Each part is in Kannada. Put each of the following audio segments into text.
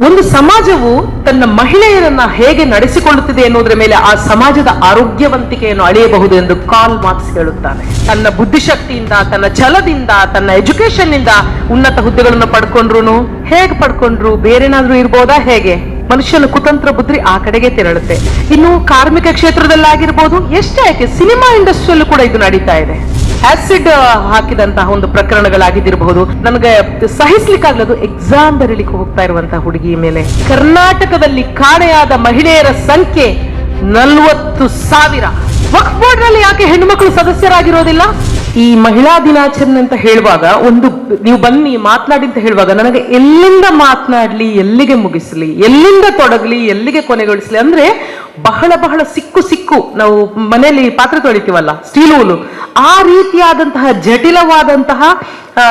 ಒಂದು ಸಮಾಜವು ತನ್ನ ಮಹಿಳೆಯರನ್ನ ಹೇಗೆ ನಡೆಸಿಕೊಳ್ಳುತ್ತಿದೆ ಎನ್ನುವುದರ ಮೇಲೆ ಆ ಸಮಾಜದ ಆರೋಗ್ಯವಂತಿಕೆಯನ್ನು ಅಳೆಯಬಹುದು ಎಂದು ಕಾಲ್ ಮಾರ್ಕ್ಸ್ ಹೇಳುತ್ತಾನೆ. ತನ್ನ ಬುದ್ಧಿಶಕ್ತಿಯಿಂದ, ತನ್ನ ಛಲದಿಂದ, ತನ್ನ ಎಜುಕೇಶನ್ನಿಂದ ಉನ್ನತ ಹುದ್ದೆಗಳನ್ನು ಪಡ್ಕೊಂಡ್ರು ಹೇಗೆ ಪಡ್ಕೊಂಡ್ರು? ಬೇರೆನಾದ್ರೂ ಇರ್ಬೋದಾ? ಹೇಗೆ? ಮನುಷ್ಯನ ಕುತಂತ್ರ ಬುದ್ಧಿ ಆ ಕಡೆಗೆ ತೆರಳುತ್ತೆ. ಇನ್ನು ಕಾರ್ಮಿಕ ಕ್ಷೇತ್ರದಲ್ಲಾಗಿರ್ಬೋದು ಎಷ್ಟೇ ಯಾಕೆ ಸಿನಿಮಾ ಇಂಡಸ್ಟ್ರಿಯಲ್ಲೂ ಕೂಡ ಇದು ನಡೀತಾ ಇದೆ. ಆಸಿಡ್ ಹಾಕಿದಂತಹ ಒಂದು ಪ್ರಕರಣಗಳಾಗಿದ್ದಿರಬಹುದು. ನನಗೆ ಸಹಿಸ್ಲಿಕ್ಕಾಗ್ಲದು ಎಕ್ಸಾಮ್ ಬರೀಲಿಕ್ಕೆ ಹೋಗ್ತಾ ಇರುವಂತಹ ಹುಡುಗಿ ಮೇಲೆ. ಕರ್ನಾಟಕದಲ್ಲಿ ಕಾಣೆಯಾದ ಮಹಿಳೆಯರ ಸಂಖ್ಯೆ ನಲ್ವತ್ತು ಸಾವಿರ. ಬೋರ್ಡ್ನಲ್ಲಿ ಯಾಕೆ ಹೆಣ್ಣುಮಕ್ಕಳು ಸದಸ್ಯರಾಗಿರೋದಿಲ್ಲ? ಈ ಮಹಿಳಾ ದಿನಾಚರಣೆ ಅಂತ ಹೇಳುವಾಗ, ಒಂದು ನೀವು ಬನ್ನಿ ಮಾತನಾಡಿ ಅಂತ ಹೇಳುವಾಗ ನನಗೆ ಎಲ್ಲಿಂದ ಮಾತನಾಡ್ಲಿ, ಎಲ್ಲಿಗೆ ಮುಗಿಸ್ಲಿ, ಎಲ್ಲಿಂದ ತೊಡಗ್ಲಿ, ಎಲ್ಲಿಗೆ ಕೊನೆಗೊಳಿಸ್ಲಿ ಅಂದ್ರೆ ಬಹಳ ಬಹಳ ಸಿಕ್ಕು ಸಿಕ್ಕು ನಾವು ಮನೆಯಲ್ಲಿ ಪಾತ್ರೆ ತೊಳಿತೀವಲ್ಲ ಸ್ಟೀಲ್ ಹೂಲು ಆ ರೀತಿಯಾದಂತಹ ಜಟಿಲವಾದಂತಹ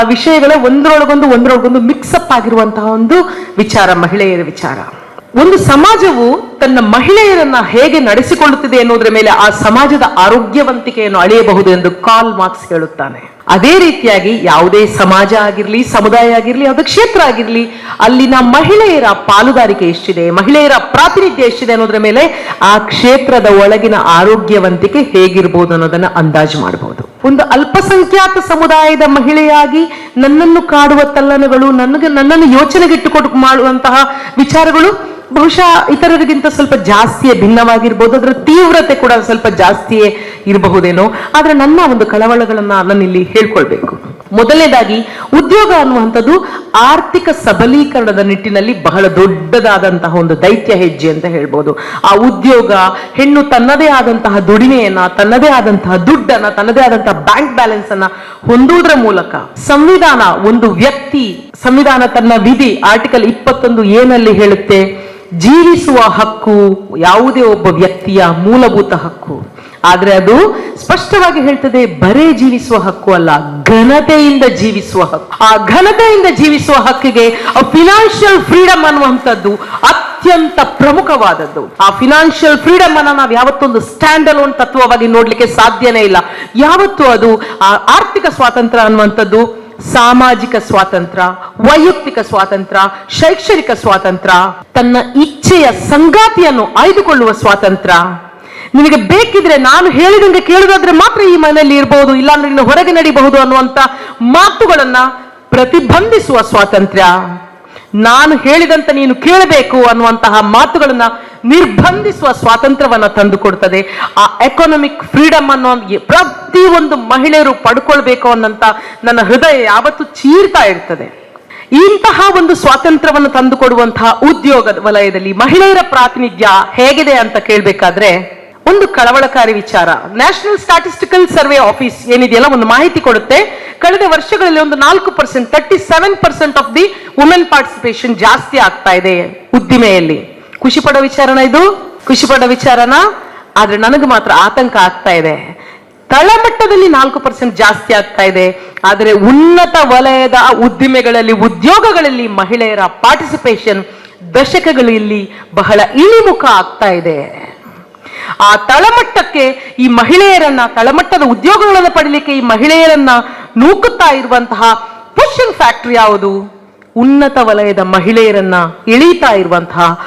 ವಿಷಯಗಳ ಒಂದರೊಳಗೊಂದು ಒಂದರೊಳಗೊಂದು ಮಿಕ್ಸಪ್ ಆಗಿರುವಂತಹ ಒಂದು ವಿಚಾರ, ಮಹಿಳೆಯರ ವಿಚಾರ. ಒಂದು ಸಮಾಜವು ತನ್ನ ಮಹಿಳೆಯರನ್ನ ಹೇಗೆ ನಡೆಸಿಕೊಳ್ಳುತ್ತಿದೆ ಎನ್ನುವುದರ ಮೇಲೆ ಆ ಸಮಾಜದ ಆರೋಗ್ಯವಂತಿಕೆಯನ್ನು ಅಳೆಯಬಹುದು ಎಂದು ಕಾಲ್ ಮಾರ್ಕ್ಸ್ ಹೇಳುತ್ತಾನೆ. ಅದೇ ರೀತಿಯಾಗಿ ಯಾವುದೇ ಸಮಾಜ ಆಗಿರಲಿ, ಸಮುದಾಯ ಆಗಿರಲಿ, ಯಾವುದೇ ಕ್ಷೇತ್ರ ಆಗಿರಲಿ, ಅಲ್ಲಿನ ಮಹಿಳೆಯರ ಪಾಲುದಾರಿಕೆ ಎಷ್ಟಿದೆ, ಮಹಿಳೆಯರ ಪ್ರಾತಿನಿಧ್ಯ ಎಷ್ಟಿದೆ ಅನ್ನೋದ್ರ ಮೇಲೆ ಆ ಕ್ಷೇತ್ರದ ಒಳಗಿನ ಆರೋಗ್ಯವಂತಿಕೆ ಹೇಗಿರ್ಬೋದು ಅನ್ನೋದನ್ನ ಅಂದಾಜು ಮಾಡಬಹುದು. ಒಂದು ಅಲ್ಪಸಂಖ್ಯಾತ ಸಮುದಾಯದ ಮಹಿಳೆಯಾಗಿ ನನ್ನನ್ನು ಕಾಡುವ ತಲ್ಲಣಗಳು, ನನಗೆ ನನ್ನನ್ನು ಯೋಚನೆಗಿಟ್ಟುಕೊಂಡು ಮಾಡುವಂತಹ ವಿಚಾರಗಳು ಬಹುಶಃ ಇತರರಿಗಿಂತ ಸ್ವಲ್ಪ ಜಾಸ್ತಿಯೇ ಭಿನ್ನವಾಗಿರ್ಬೋದು, ಅದರ ತೀವ್ರತೆ ಕೂಡ ಸ್ವಲ್ಪ ಜಾಸ್ತಿಯೇ ಇರಬಹುದೇನೋ. ಆದ್ರೆ ನನ್ನ ಒಂದು ಕಳವಳಗಳನ್ನ ಇಲ್ಲಿ ಹೇಳ್ಕೊಳ್ಬೇಕು. ಮೊದಲನೇದಾಗಿ, ಉದ್ಯೋಗ ಅನ್ನುವಂಥದ್ದು ಆರ್ಥಿಕ ಸಬಲೀಕರಣದ ನಿಟ್ಟಿನಲ್ಲಿ ಬಹಳ ದೊಡ್ಡದಾದಂತಹ ಒಂದು ದೈತ್ಯ ಹೆಜ್ಜೆ ಅಂತ ಹೇಳ್ಬೋದು. ಆ ಉದ್ಯೋಗ ಹೆಣ್ಣು ತನ್ನದೇ ಆದಂತಹ ದುಡಿಮೆಯನ್ನ, ತನ್ನದೇ ಆದಂತಹ ದುಡ್ಡನ್ನ, ತನ್ನದೇ ಆದಂತಹ ಬ್ಯಾಂಕ್ ಬ್ಯಾಲೆನ್ಸ್ ಅನ್ನ ಹೊಂದುವುದರ ಮೂಲಕ ಸಂವಿಧಾನ ಒಂದು ವ್ಯಕ್ತಿ, ಸಂವಿಧಾನ ತನ್ನ ವಿಧಿ, ಆರ್ಟಿಕಲ್ ಇಪ್ಪತ್ತೊಂದು ಏನಲ್ಲಿ ಹೇಳುತ್ತೆ ಜೀವಿಸುವ ಹಕ್ಕು ಯಾವುದೇ ಒಬ್ಬ ವ್ಯಕ್ತಿಯ ಮೂಲಭೂತ ಹಕ್ಕು. ಆದರೆ ಅದು ಸ್ಪಷ್ಟವಾಗಿ ಹೇಳ್ತದೆ, ಬರೇ ಜೀವಿಸುವ ಹಕ್ಕು ಅಲ್ಲ, ಘನತೆಯಿಂದ ಜೀವಿಸುವ ಹಕ್ಕು. ಆ ಘನತೆಯಿಂದ ಜೀವಿಸುವ ಹಕ್ಕಿಗೆ ಫಿನಾನ್ಷಿಯಲ್ ಫ್ರೀಡಮ್ ಅನ್ನುವಂಥದ್ದು ಅತ್ಯಂತ ಪ್ರಮುಖವಾದದ್ದು. ಆ ಫಿನಾನ್ಷಿಯಲ್ ಫ್ರೀಡಮ್ ಅನ್ನ ನಾವು ಯಾವತ್ತೊಂದು ಸ್ಟ್ಯಾಂಡ್ ಅಲೋನ್ ತತ್ವವಾಗಿ ನೋಡ್ಲಿಕ್ಕೆ ಸಾಧ್ಯನೇ ಇಲ್ಲ. ಯಾವತ್ತು ಅದು ಆ ಆರ್ಥಿಕ ಸ್ವಾತಂತ್ರ್ಯ ಅನ್ನುವಂಥದ್ದು ಸಾಮಾಜಿಕ ಸ್ವಾತಂತ್ರ್ಯ ವೈಯಕ್ತಿಕ ಸ್ವಾತಂತ್ರ್ಯ ಶೈಕ್ಷಣಿಕ ಸ್ವಾತಂತ್ರ್ಯ ತನ್ನ ಇಚ್ಛೆಯ ಸಂಗಾತಿಯನ್ನು ಆಯ್ದುಕೊಳ್ಳುವ ಸ್ವಾತಂತ್ರ್ಯ ನಿನಗೆ ಬೇಕಿದ್ರೆ ನಾನು ಹೇಳಿದಂಗೆ ಕೇಳುದಾದ್ರೆ ಮಾತ್ರ ಈ ಮನೆಯಲ್ಲಿ ಇರಬಹುದು ಇಲ್ಲಾಂದ್ರೆ ಇನ್ನು ಹೊರಗೆ ನಡಿಬಹುದು ಅನ್ನುವಂತ ಮಾತುಗಳನ್ನ ಪ್ರತಿಬಂಧಿಸುವ ಸ್ವಾತಂತ್ರ್ಯ. ನಾನು ಹೇಳಿದಂತ ನೀನು ಕೇಳಬೇಕು ಅನ್ನುವಂತಹ ಮಾತುಗಳನ್ನ ನಿರ್ಬಂಧಿಸುವ ಸ್ವಾತಂತ್ರ್ಯವನ್ನ ತಂದುಕೊಡ್ತದೆ. ಆ ಎಕನಾಮಿಕ್ ಫ್ರೀಡಮ್ ಅನ್ನೋ ಪ್ರತಿ ಒಂದು ಮಹಿಳೆಯರು ಪಡ್ಕೊಳ್ಬೇಕು ಅನ್ನಂತ ನನ್ನ ಹೃದಯ ಯಾವತ್ತು ಚೀರ್ತಾ ಇರ್ತದೆ. ಇಂತಹ ಒಂದು ಸ್ವಾತಂತ್ರ್ಯವನ್ನು ತಂದುಕೊಡುವಂತಹ ಉದ್ಯೋಗದ ವಲಯದಲ್ಲಿ ಮಹಿಳೆಯರ ಪ್ರಾತಿನಿಧ್ಯ ಹೇಗಿದೆ ಅಂತ ಕೇಳಬೇಕಾದ್ರೆ, ಒಂದು ಕಳವಳಕಾರಿ ವಿಚಾರ. ನ್ಯಾಷನಲ್ ಸ್ಟಾಟಿಸ್ಟಿಕಲ್ ಸರ್ವೆ ಆಫೀಸ್ ಏನಿದೆಯಲ್ಲ, ಒಂದು ಮಾಹಿತಿ ಕೊಡುತ್ತೆ. ಕಳೆದ ವರ್ಷಗಳಲ್ಲಿ ಒಂದು ನಾಲ್ಕು percent thirty seven percent of the women participation ಜಾಸ್ತಿ ಆಗ್ತಾ ಇದೆ ಉದ್ದಿಮೆಯಲ್ಲಿ. ಖುಷಿ ಪಡೋ ವಿಚಾರನ ಇದು? ಖುಷಿ ಪಡೋ ವಿಚಾರನ? ಆದ್ರೆ ನನಗೆ ಮಾತ್ರ ಆತಂಕ ಆಗ್ತಾ ಇದೆ. ತಳಮಟ್ಟದಲ್ಲಿ ನಾಲ್ಕು ಪರ್ಸೆಂಟ್ ಜಾಸ್ತಿ ಆಗ್ತಾ ಇದೆ. ಆದರೆ ಉನ್ನತ ವಲಯದ ಉದ್ದಿಮೆಗಳಲ್ಲಿ, ಉದ್ಯೋಗಗಳಲ್ಲಿ ಮಹಿಳೆಯರ ಪಾರ್ಟಿಸಿಪೇಷನ್ ದಶಕಗಳಲ್ಲಿ ಬಹಳ ಇಳಿಮುಖ ಆಗ್ತಾ ಇದೆ. ಆ ತಳಮಟ್ಟಕ್ಕೆ ಈ ಮಹಿಳೆಯರನ್ನ, ತಳಮಟ್ಟದ ಉದ್ಯೋಗಗಳನ್ನು ಪಡೀಲಿಕ್ಕೆ ಈ ಮಹಿಳೆಯರನ್ನ ನೂಕುತ್ತಾ ಇರುವಂತಹ ಪುಷಿಂಗ್ ಫ್ಯಾಕ್ಟ್ರಿ ಯಾವುದು? ಉನ್ನತ ವಲಯದ ಮಹಿಳೆಯರನ್ನ ಇಳೀತಾ ಇರುವಂತಹ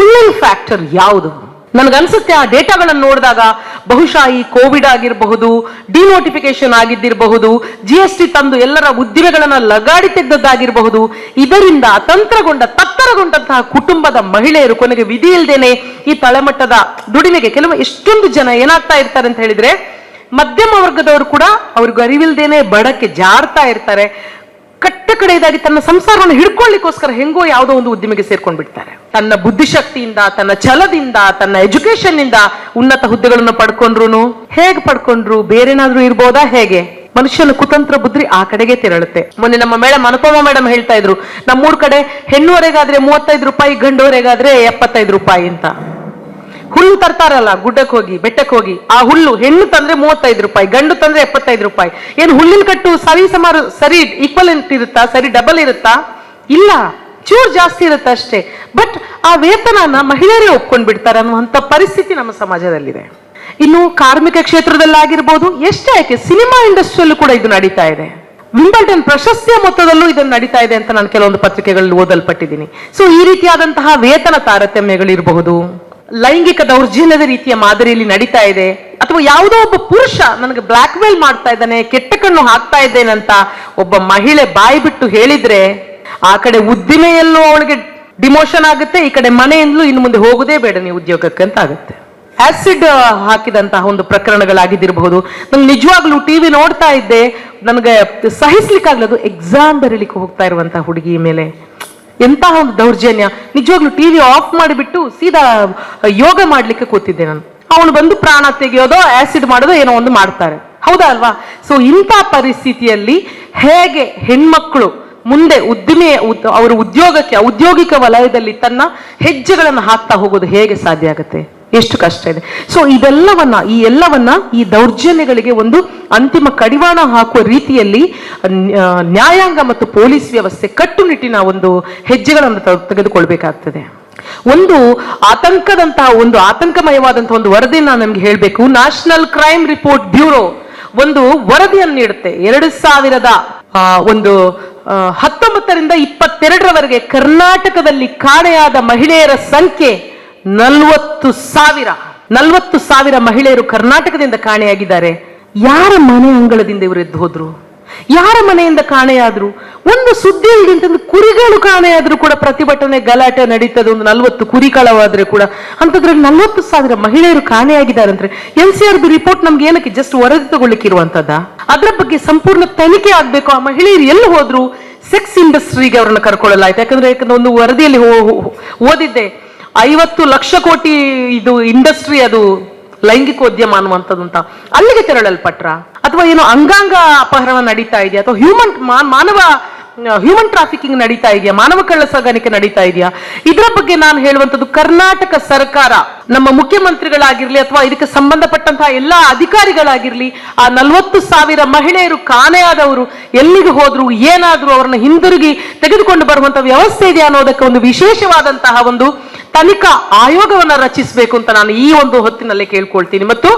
ಪುಲ್ಲಿಂಗ್ ಫ್ಯಾಕ್ಟರ್ ಯಾವುದು? ನನಗನ್ಸುತ್ತೆ ಆ ಡೇಟಾಗಳನ್ನು ನೋಡಿದಾಗ ಬಹುಶಃ ಈ ಕೋವಿಡ್ ಆಗಿರಬಹುದು ಡಿನೋಟಿಫಿಕೇಶನ್ ಆಗಿದ್ದಿರಬಹುದು ಜಿ ಎಸ್ ಟಿ ತಂದು ಎಲ್ಲರ ಉದ್ದಿಮೆಗಳನ್ನ ಲಗಾಡಿ ತೆಗೆದದ್ದಾಗಿರಬಹುದು, ಇದರಿಂದ ತಂತ್ರಗೊಂಡ, ತತ್ತರಗೊಂಡಂತಹ ಕುಟುಂಬದ ಮಹಿಳೆಯರು ಕೊನೆಗೆ ವಿಧಿ ಇಲ್ದೇನೆ ಈ ತಳಮಟ್ಟದ ದುಡಿಮೆಗೆ ಕೆಲವು ಎಷ್ಟೊಂದು ಜನ ಏನಾಗ್ತಾ ಇರ್ತಾರೆ ಅಂತ ಹೇಳಿದ್ರೆ ಮಧ್ಯಮ ವರ್ಗದವರು ಕೂಡ ಅವ್ರಿಗೆ ಅರಿವಿಲ್ದೇನೆ ಬಡಕ್ಕೆ ಜಾರ್ತಾ ಇರ್ತಾರೆ. ಕಟ್ಟ ಕಡೆಯದಾಗಿ ತನ್ನ ಸಂಸಾರವನ್ನು ಹಿಡ್ಕೊಳ್ಳಿಕ್ಕೋಸ್ಕರ ಹೆಂಗೋ ಯಾವುದೋ ಒಂದು ಉದ್ದಿಮೆಗೆ ಸೇರ್ಕೊಂಡು ಬಿಡ್ತಾರೆ ತನ್ನ ಬುದ್ಧಿಶಕ್ತಿಯಿಂದ, ತನ್ನ ಛಲದಿಂದ, ತನ್ನ ಎಜುಕೇಶನ್ ಇಂದ ಉನ್ನತ ಹುದ್ದೆಗಳನ್ನು ಪಡ್ಕೊಂಡ್ರು ಹೇಗೆ ಪಡ್ಕೊಂಡ್ರು? ಬೇರೆನಾದ್ರೂ ಇರ್ಬೋದಾ ಹೇಗೆ? ಮನುಷ್ಯನ ಕುತಂತ್ರ ಬುದ್ಧಿ ಆ ಕಡೆಗೆ ತೆರಳುತ್ತೆ. ಮೊನ್ನೆ ನಮ್ಮ ಮೇಡಮ್ ಅನುಪಮ ಮೇಡಮ್ ಹೇಳ್ತಾ ಇದ್ರು, ನಮ್ಮೂರ್ ಕಡೆ ಹೆಣ್ಣುವರೆಗಾದ್ರೆ ಮೂವತ್ತೈದು ರೂಪಾಯಿ, ಗಂಡುವರೆಗಾದ್ರೆ ಎಪ್ಪತ್ತೈದು ರೂಪಾಯಿ ಅಂತ. ಹುಲ್ಲು ತರ್ತಾರಲ್ಲ ಗುಡ್ಡಕ್ಕೆ ಹೋಗಿ ಬೆಟ್ಟಕ್ಕೆ ಹೋಗಿ, ಆ ಹುಲ್ಲು ಹೆಣ್ಣು ತಂದ್ರೆ ಮೂವತ್ತೈದು ರೂಪಾಯಿ, ಗಂಡು ತಂದ್ರೆ ಎಪ್ಪತ್ತೈದು ರೂಪಾಯಿ. ಏನು ಹುಲ್ಲಿನ ಕಟ್ಟು ಸರಿ ಸುಮಾರು ಸರಿ ಈಕ್ವಲ್ ಇರುತ್ತಾ, ಸರಿ ಡಬಲ್ ಇರುತ್ತಾ? ಇಲ್ಲ, ಚೂರ್ ಜಾಸ್ತಿ ಇರುತ್ತೆ ಅಷ್ಟೇ. ಬಟ್ ಆ ವೇತನನ ಮಹಿಳೆಯರೇ ಒಪ್ಕೊಂಡ್ ಬಿಡ್ತಾರೆ ಅನ್ನುವಂಥ ಪರಿಸ್ಥಿತಿ ನಮ್ಮ ಸಮಾಜದಲ್ಲಿದೆ. ಇನ್ನು ಕಾರ್ಮಿಕ ಕ್ಷೇತ್ರದಲ್ಲಾಗಿರ್ಬೋದು, ಎಷ್ಟೇ ಆಯ್ಕೆ, ಸಿನಿಮಾ ಇಂಡಸ್ಟ್ರಿಯಲ್ಲೂ ಕೂಡ ಇದು ನಡೀತಾ ಇದೆ. ವಿಂಬಲ್ಟನ್ ಪ್ರಶಸ್ತಿಯ ಮೊತ್ತದಲ್ಲೂ ಇದನ್ನು ನಡೀತಾ ಇದೆ ಅಂತ ನಾನು ಕೆಲವೊಂದು ಪತ್ರಿಕೆಗಳಲ್ಲಿ ಓದಲ್ಪಟ್ಟಿದ್ದೀನಿ. ಸೊ ಈ ರೀತಿಯಾದಂತಹ ವೇತನ ತಾರತಮ್ಯಗಳಿರಬಹುದು. ಲೈಂಗಿಕ ದೌರ್ಜನ್ಯದ ರೀತಿಯ ಮಾದರಿಯಲ್ಲಿ ನಡೀತಾ ಇದೆ. ಅಥವಾ ಯಾವುದೋ ಒಬ್ಬ ಪುರುಷ ನನಗೆ ಬ್ಲ್ಯಾಕ್ ಮೇಲ್ ಮಾಡ್ತಾ ಇದ್ದಾನೆ, ಕೆಟ್ಟ ಕಣ್ಣು ಹಾಕ್ತಾ ಇದ್ದೇನಂತ ಒಬ್ಬ ಮಹಿಳೆ ಬಾಯಿ ಬಿಟ್ಟು ಹೇಳಿದ್ರೆ, ಆ ಕಡೆ ಉದ್ದಿಮೆಯಲ್ಲೂ ಅವಳಿಗೆ ಡಿಮೋಷನ್ ಆಗುತ್ತೆ, ಈ ಕಡೆ ಮನೆಯಿಂದಲೂ ಇನ್ನು ಮುಂದೆ ಹೋಗುದೇ ಬೇಡ, ನೀವು ಉದ್ಯೋಗಕ್ಕೆ ಅಂತ ಆಗುತ್ತೆ. ಆಸಿಡ್ ಹಾಕಿದಂತಹ ಒಂದು ಪ್ರಕರಣಗಳಾಗಿದ್ದಿರಬಹುದು. ನಂಗೆ ನಿಜವಾಗ್ಲೂ ಟಿವಿ ನೋಡ್ತಾ ಇದ್ದೆ, ನನಗೆ ಸಹಿಸ್ಲಿಕ್ಕಾಗ್ಲದು ಎಕ್ಸಾಮ್ ಬರೀಲಿಕ್ಕೆ ಹೋಗ್ತಾ ಇರುವಂತಹ ಹುಡುಗಿ ಮೇಲೆ. ಎಂತಹ ಒಂದು ದೌರ್ಜನ್ಯ? ನಿಜವಾಗ್ಲೂ ಟಿವಿ ಆಫ್ ಮಾಡಿಬಿಟ್ಟು ಸೀದಾ ಯೋಗ ಮಾಡ್ಲಿಕ್ಕೆ ಕೂತಿದ್ದೆ ನಾನು. ಅವನು ಬಂದು ಪ್ರಾಣ ತೆಗೆಯೋದೋ ಆಸಿಡ್ ಮಾಡೋದೋ ಏನೋ ಒಂದು ಮಾಡ್ತಾರೆ. ಹೌದಾ ಅಲ್ವಾ? ಸೊ ಇಂಥ ಪರಿಸ್ಥಿತಿಯಲ್ಲಿ ಹೇಗೆ ಹೆಣ್ಮಕ್ಳು ಮುಂದೆ ಉದ್ದಿಮೆ ಉದ್- ಅವರ ಉದ್ಯೋಗಕ್ಕೆ, ಔದ್ಯೋಗಿಕ ವಲಯದಲ್ಲಿ ತನ್ನ ಹೆಜ್ಜೆಗಳನ್ನು ಹಾಕ್ತಾ ಹೋಗೋದು ಹೇಗೆ ಸಾಧ್ಯ ಆಗುತ್ತೆ? ಎಷ್ಟು ಕಷ್ಟ ಇದೆ. ಸೊ ಇದೆಲ್ಲವನ್ನ, ಈ ಎಲ್ಲವನ್ನ ಈ ದೌರ್ಜನ್ಯಗಳಿಗೆ ಒಂದು ಅಂತಿಮ ಕಡಿವಾಣ ಹಾಕುವ ರೀತಿಯಲ್ಲಿ ನ್ಯಾಯಾಂಗ ಮತ್ತು ಪೊಲೀಸ್ ವ್ಯವಸ್ಥೆ ಕಟ್ಟುನಿಟ್ಟಿನ ಒಂದು ಹೆಜ್ಜೆಗಳನ್ನು ತೆಗೆದುಕೊಳ್ಬೇಕಾಗ್ತದೆ. ಒಂದು ಆತಂಕದಂತಹ, ಒಂದು ಆತಂಕಮಯವಾದಂತಹ ಒಂದು ವರದಿಯನ್ನು ನಮ್ಗೆ ಹೇಳಬೇಕು. ನ್ಯಾಷನಲ್ ಕ್ರೈಮ್ ರಿಪೋರ್ಟ್ ಬ್ಯೂರೋ ಒಂದು ವರದಿಯನ್ನು ನೀಡುತ್ತೆ. ಎರಡು ಸಾವಿರದ ಒಂದು ಹತ್ತೊಂಬತ್ತರಿಂದ ಇಪ್ಪತ್ತೆರಡರವರೆಗೆ ಕರ್ನಾಟಕದಲ್ಲಿ ಕಾಣೆಯಾದ ಮಹಿಳೆಯರ ಸಂಖ್ಯೆ ನಲ್ವತ್ತು ಸಾವಿರ ನಲ್ವತ್ತು ಸಾವಿರ ಮಹಿಳೆಯರು ಕರ್ನಾಟಕದಿಂದ ಕಾಣೆಯಾಗಿದ್ದಾರೆ. ಯಾರ ಮನೆ ಅಂಗಳದಿಂದ ಇವರು ಎದ್ದು ಹೋದ್ರು? ಯಾರ ಮನೆಯಿಂದ ಕಾಣೆಯಾದ್ರು? ಒಂದು ಸುದ್ದಿ ಅಂತಂದ್ರೆ ಕುರಿಗಳು ಕಾಣೆಯಾದ್ರೂ ಕೂಡ ಪ್ರತಿಭಟನೆ, ಗಲಾಟೆ ನಡೀತದೆ, ಒಂದು ನಲ್ವತ್ತು ಕುರಿ ಕಳವಾದ್ರೆ ಕೂಡ. ಅಂತದ್ರಲ್ಲಿ ನಲ್ವತ್ತು ಸಾವಿರ ಮಹಿಳೆಯರು ಕಾಣೆಯಾಗಿದ್ದಾರೆ ಅಂದ್ರೆ N C R B report ನಮ್ಗೆ ಏನಕ್ಕೆ ಜಸ್ಟ್ ವರದಿ ತಗೊಳ್ಳಿಕ್ಕೆ ಇರುವಂತದ್ದ ಅದ್ರ ಬಗ್ಗೆ ಸಂಪೂರ್ಣ ತನಿಖೆ ಆಗ್ಬೇಕು. ಆ ಮಹಿಳೆಯರು ಎಲ್ಲಿ ಹೋದ್ರು? ಸೆಕ್ಸ್ ಇಂಡಸ್ಟ್ರಿಗೆ ಅವರನ್ನ ಕರ್ಕೊಳ್ಳಲಾಯ್ತು. ಯಾಕಂದ್ರೆ ಯಾಕಂದ್ರೆ ಒಂದು ವರದಿಯಲ್ಲಿ ಓದಿದ್ದೆ. ಐವತ್ತು ಲಕ್ಷ ಕೋಟಿ ಇದು ಇಂಡಸ್ಟ್ರಿ ಅದು ಲೈಂಗಿಕೋದ್ಯಮ ಅನ್ನುವಂಥದ್ದು ಅಂತ ಅಲ್ಲಿಗೆ ತೆರಳಲ್ಪಟ್ರ? ಅಥವಾ ಏನು ಅಂಗಾಂಗ ಅಪಹರಣ ನಡೀತಾ ಇದೆಯಾ? ಅಥವಾ ಹ್ಯೂಮನ್ ಮಾನವ ಹ್ಯೂಮನ್ ಟ್ರಾಫಿಕಿಂಗ್ ನಡೀತಾ ಇದೆಯಾ? ಮಾನವ ಕಳ್ಳ ಸಾಗಾಣಿಕೆ ನಡೀತಾ ಇದೆಯಾ? ಇದರ ಬಗ್ಗೆ ನಾನು ಹೇಳುವಂಥದ್ದು ಕರ್ನಾಟಕ ಸರ್ಕಾರ ನಮ್ಮ ಮುಖ್ಯಮಂತ್ರಿಗಳಾಗಿರ್ಲಿ ಅಥವಾ ಇದಕ್ಕೆ ಸಂಬಂಧಪಟ್ಟಂತಹ ಎಲ್ಲ ಅಧಿಕಾರಿಗಳಾಗಿರ್ಲಿ, ಆ ನಲವತ್ತು ಸಾವಿರ ಮಹಿಳೆಯರು ಕಾಣೆಯಾದವರು ಎಲ್ಲಿಗೆ ಹೋದ್ರು, ಏನಾದ್ರೂ ಅವರನ್ನು ಹಿಂದಿರುಗಿ ತೆಗೆದುಕೊಂಡು ಬರುವಂತಹ ವ್ಯವಸ್ಥೆ ಇದೆಯಾ ಅನ್ನೋದಕ್ಕೆ ಒಂದು ವಿಶೇಷವಾದಂತಹ ಒಂದು ತನಿಖಾ ಆಯೋಗವನ್ನು ರಚಿಸಬೇಕು ಅಂತ ನಾನು ಈ ಒಂದು ಹೊತ್ತಿನಲ್ಲಿ ಕೇಳ್ಕೊಳ್ತೀನಿ. ಮತ್ತು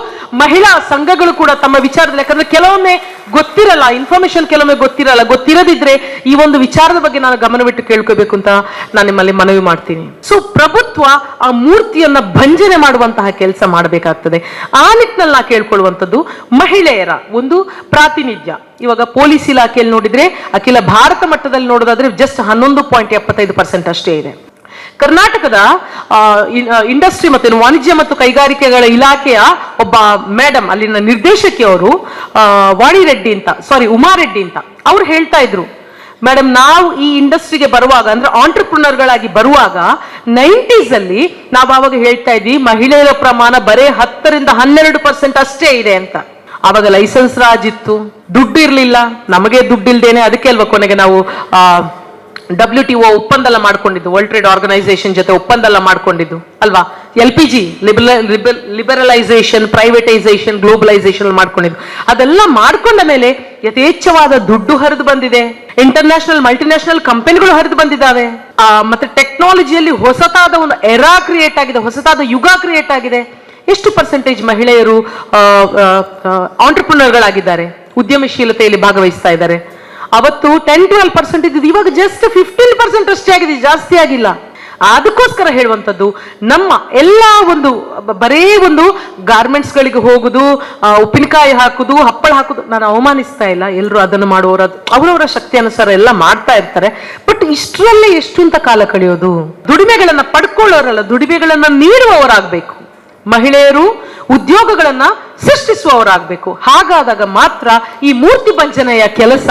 ಮಹಿಳಾ ಸಂಘಗಳು ಕೂಡ ತಮ್ಮ ವಿಚಾರದಲ್ಲಿ, ಯಾಕಂದ್ರೆ ಕೆಲವೊಮ್ಮೆ ಗೊತ್ತಿರಲ್ಲ ಇನ್ಫಾರ್ಮೇಶನ್ ಕೆಲವೊಮ್ಮೆ ಗೊತ್ತಿರಲ್ಲ, ಗೊತ್ತಿರದಿದ್ರೆ ಈ ಒಂದು ವಿಚಾರದ ಬಗ್ಗೆ ನಾನು ಗಮನವಿಟ್ಟು ಕೇಳ್ಕೋಬೇಕು ಅಂತ ನಾನು ನಿಮ್ಮಲ್ಲಿ ಮನವಿ ಮಾಡ್ತೀನಿ. ಸೊ ಪ್ರಭುತ್ವ ಆ ಮೂರ್ತಿಯನ್ನ ಭಂಜನೆ ಮಾಡುವಂತಹ ಕೆಲಸ ಮಾಡಬೇಕಾಗ್ತದೆ. ಆ ನಿಟ್ಟಿನಲ್ಲಿ ನಾ ಕೇಳ್ಕೊಳ್ಳುವಂಥದ್ದು ಮಹಿಳೆಯರ ಒಂದು ಪ್ರಾತಿನಿಧ್ಯ. ಇವಾಗ ಪೊಲೀಸ್ ಇಲಾಖೆಯಲ್ಲಿ ನೋಡಿದ್ರೆ, ಅಖಿಲ ಭಾರತ ಮಟ್ಟದಲ್ಲಿ ನೋಡೋದಾದ್ರೆ ಜಸ್ಟ್ ಹನ್ನೊಂದು ಪಾಯಿಂಟ್ ಎಪ್ಪತ್ತೈದು ಪರ್ಸೆಂಟ್ ಅಷ್ಟೇ ಇದೆ. ಕರ್ನಾಟಕದ ಇಂಡಸ್ಟ್ರಿ ಮತ್ತು ವಾಣಿಜ್ಯ ಮತ್ತು ಕೈಗಾರಿಕೆಗಳ ಇಲಾಖೆಯ ಒಬ್ಬ ಮೇಡಮ್ ಅಲ್ಲಿನ ನಿರ್ದೇಶಕಿಯವರು ವಾಣಿ ರೆಡ್ಡಿ ಅಂತ ಸಾರಿ ಉಮಾರೆಡ್ಡಿ ಅಂತ, ಅವ್ರು ಹೇಳ್ತಾ ಇದ್ರು ಮೇಡಮ್ ನಾವು ಈ ಇಂಡಸ್ಟ್ರಿಗೆ ಬರುವಾಗ, ಅಂದ್ರೆ ಆಂಟರ್ಪ್ರಿನರ್ಗಳಾಗಿ ಬರುವಾಗ ನೈಂಟೀಸ್ ಅಲ್ಲಿ ನಾವು ಆವಾಗ ಹೇಳ್ತಾ ಇದ್ವಿ, ಮಹಿಳೆಯರ ಪ್ರಮಾಣ ಬರೇ ಹತ್ತರಿಂದ ಹನ್ನೆರಡು ಪರ್ಸೆಂಟ್ ಅಷ್ಟೇ ಇದೆ ಅಂತ. ಆವಾಗ ಲೈಸೆನ್ಸ್ ರಾಜ್ ಇತ್ತು ದುಡ್ಡು ಇರ್ಲಿಲ್ಲ, ನಮಗೆ ದುಡ್ಡು ಇಲ್ದೇನೆ ಅದಕ್ಕೆ ಅಲ್ವಾ ಕೊನೆಗೆ ನಾವು, ಆ ಡಬ್ಲ್ಯೂ ಟಿ ಒ ಒಪ್ಪಂದ ಎಲ್ಲ ಮಾಡ್ಕೊಂಡಿದ್ದು ವರ್ಲ್ಡ್ ಟ್ರೇಡ್ ಆರ್ಗನೈಸೇಷನ್ ಜೊತೆ ಒಪ್ಪಂದ ಎಲ್ಲ ಮಾಡ್ಕೊಂಡಿದ್ದು, ಅಲ್ವಾ? L P G liberalisation privatisation globalisation ಮಾಡ್ಕೊಂಡಿದ್ದು. ಅದೆಲ್ಲ ಮಾಡ್ಕೊಂಡ ಮೇಲೆ ಯಥೇಚ್ಛವಾದ ದುಡ್ಡು ಹರಿದು ಬಂದಿದೆ. ಇಂಟರ್ನ್ಯಾಷನಲ್ ಮಲ್ಟಿನ್ಯಾಷನಲ್ ಕಂಪನಿಗಳು ಹರಿದು ಬಂದಿದ್ದಾವೆ. ಮತ್ತೆ ಟೆಕ್ನಾಲಜಿಯಲ್ಲಿ ಹೊಸತಾದ ಒಂದು ಎರಾ ಕ್ರಿಯೇಟ್ ಆಗಿದೆ, ಹೊಸತಾದ ಯುಗ ಕ್ರಿಯೇಟ್ ಆಗಿದೆ. ಎಷ್ಟು ಪರ್ಸೆಂಟೇಜ್ ಮಹಿಳೆಯರು ಆಂಟರ್ಪ್ರಿನರ್ಗಳಾಗಿದ್ದಾರೆ ಉದ್ಯಮಶೀಲತೆಯಲ್ಲಿ ಭಾಗವಹಿಸ್ತಾ ಇದ್ದಾರೆ. ಅವತ್ತು ಟೆನ್ ಟ್ವೆಲ್ ಪರ್ಸೆಂಟ್ ಇದ್ದಿದ್ದು, ಇವಾಗ ಜಸ್ಟ್ ಫಿಫ್ಟೀನ್ ಪರ್ಸೆಂಟ್ ಅಷ್ಟೇ ಆಗಿದೆ, ಜಾಸ್ತಿ ಆಗಿಲ್ಲ. ಅದಕ್ಕೋಸ್ಕರ ಹೇಳುವಂಥದ್ದು, ನಮ್ಮ ಎಲ್ಲ ಒಂದು ಬರೇ ಒಂದು ಗಾರ್ಮೆಂಟ್ಸ್ಗಳಿಗೆ ಹೋಗುದು ಉಪ್ಪಿನಕಾಯಿ ಹಾಕುದು, ಹಪ್ಪಳ ಹಾಕುದು, ನಾನು ಅವಮಾನಿಸ್ತಾ ಇಲ್ಲ. ಎಲ್ಲರೂ ಅದನ್ನು ಅದು ಅವರವರ ಶಕ್ತಿ ಅನುಸಾರ ಎಲ್ಲ ಮಾಡ್ತಾ ಇರ್ತಾರೆ. ಬಟ್ ಇಷ್ಟರಲ್ಲೇ ಎಷ್ಟು ಅಂತ ಕಾಲ ಕಳೆಯೋದು? ದುಡಿಮೆಗಳನ್ನ ಪಡ್ಕೊಳ್ಳೋರಲ್ಲ, ದುಡಿಮೆಗಳನ್ನ ನೀಡುವವರಾಗಬೇಕು. ಮಹಿಳೆಯರು ಉದ್ಯೋಗಗಳನ್ನ ಸೃಷ್ಟಿಸುವವರಾಗಬೇಕು. ಹಾಗಾದಾಗ ಮಾತ್ರ ಈ ಮೂರ್ತಿ ಭಂಜನೆಯ ಕೆಲಸ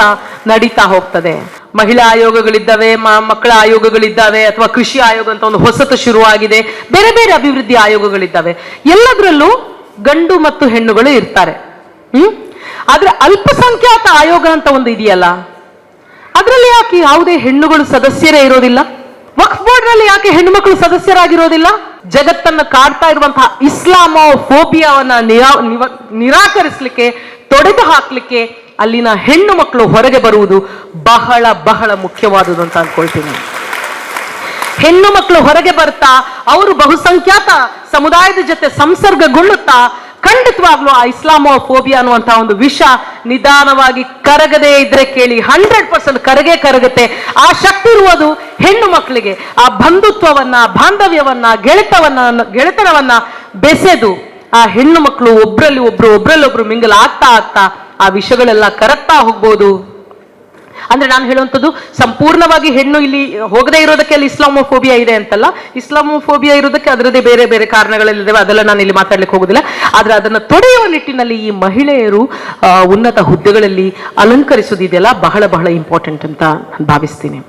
ನಡೀತಾ ಹೋಗ್ತದೆ. ಮಹಿಳಾ ಆಯೋಗಗಳಿದ್ದಾವೆ ಮಕ್ಕಳ ಆಯೋಗಗಳಿದ್ದಾವೆ, ಅಥವಾ ಕೃಷಿ ಆಯೋಗ ಅಂತ ಒಂದು ಹೊಸತು ಶುರುವಾಗಿದೆ, ಬೇರೆ ಬೇರೆ ಅಭಿವೃದ್ಧಿ ಆಯೋಗಗಳಿದ್ದಾವೆ. ಎಲ್ಲದರಲ್ಲೂ ಗಂಡು ಮತ್ತು ಹೆಣ್ಣುಗಳು ಇರ್ತಾರೆ. ಹ್ಮ್? ಆದ್ರೆ ಅಲ್ಪಸಂಖ್ಯಾತ ಆಯೋಗ ಅಂತ ಒಂದು ಇದೆಯಲ್ಲ? ಅದರಲ್ಲಿ ಯಾಕೆ ಯಾವುದೇ ಹೆಣ್ಣುಗಳು ಸದಸ್ಯರೇ ಇರೋದಿಲ್ಲ? ವಕ್ಫ್ ಬೋರ್ಡ್ನಲ್ಲಿ ಯಾಕೆ ಹೆಣ್ಣುಮಕ್ಕಳು ಸದಸ್ಯರಾಗಿರೋದಿಲ್ಲ? ಜಗತ್ತನ್ನ ಕಾಡ್ತಾ ಇರುವಂತಹ ಇಸ್ಲಾಮೋ ಫೋಬಿಯಾವನ್ನ ನಿರಾ- ನಿರಾಕರಿಸಲಿಕ್ಕೆ, ತೊಡೆದು ಹಾಕ್ಲಿಕ್ಕೆ ಅಲ್ಲಿನ ಹೆಣ್ಣು ಮಕ್ಕಳು ಹೊರಗೆ ಬರುವುದು ಬಹಳ ಬಹಳ ಮುಖ್ಯವಾದುದು ಅಂತ ಅನ್ಕೊಳ್ತೀನಿ. ಹೆಣ್ಣು ಮಕ್ಕಳು ಹೊರಗೆ ಬರ್ತಾ, ಅವರು ಬಹುಸಂಖ್ಯಾತ ಸಮುದಾಯದ ಜೊತೆ ಸಂಸರ್ಗಗೊಳ್ಳುತ್ತಾ ಖಂಡಿತವಾಗ್ಲೂ ಆ ಇಸ್ಲಾಮೋಫೋಬಿಯಾ ಅನ್ನುವಂತ ಒಂದು ವಿಷ ನಿಧಾನವಾಗಿ ಕರಗದೇ ಇದ್ರೆ ಕೇಳಿ ಹಂಡ್ರೆಡ್ ಪರ್ಸೆಂಟ್ ಕರಗೇ ಕರಗುತ್ತೆ. ಆ ಶಕ್ತಿ ಇರುವುದು ಹೆಣ್ಣು ಮಕ್ಕಳಿಗೆ. ಆ ಬಂಧುತ್ವವನ್ನ, ಬಾಂಧವ್ಯವನ್ನ, ಗೆಳೆತವನ್ನ, ಗೆಳೆತನವನ್ನ ಬೆಸೆದು ಆ ಹೆಣ್ಣು ಮಕ್ಕಳು ಒಬ್ರಲ್ಲಿ ಒಬ್ರು ಒಬ್ರಲ್ಲಿ ಒಬ್ರು ಮಿಂಗಲ್ ಆಗ್ತಾ ಆಗ್ತಾ ಆ ವಿಷಗಳೆಲ್ಲ ಕರಗ್ತಾ ಹೋಗ್ಬೋದು. ಅಂದ್ರೆ ನಾನು ಹೇಳುವಂಥದ್ದು ಸಂಪೂರ್ಣವಾಗಿ ಹೆಣ್ಣು ಇಲ್ಲಿ ಹೋಗದೇ ಇರೋದಕ್ಕೆ ಅಲ್ಲಿ ಇಸ್ಲಾಮೋಫೋಬಿಯಾ ಇದೆ ಅಂತಲ್ಲ. ಇಸ್ಲಾಮೋಫೋಬಿಯಾ ಇರೋದಕ್ಕೆ ಅದರದೇ ಬೇರೆ ಬೇರೆ ಕಾರಣಗಳಲ್ಲಿದ್ದಾವೆ ಅದೆಲ್ಲ ನಾನು ಇಲ್ಲಿ ಮಾತಾಡ್ಲಿಕ್ಕೆ ಹೋಗುದಿಲ್ಲ. ಆದ್ರೆ ಅದನ್ನ ತೊಡೆಯುವ ನಿಟ್ಟಿನಲ್ಲಿ ಈ ಮಹಿಳೆಯರು ಉನ್ನತ ಹುದ್ದೆಗಳಲ್ಲಿ ಅಲಂಕರಿಸುವುದಿದೆಯಲ್ಲ ಬಹಳ ಬಹಳ ಇಂಪಾರ್ಟೆಂಟ್ ಅಂತ ನಾನು ಭಾವಿಸ್ತೀನಿ.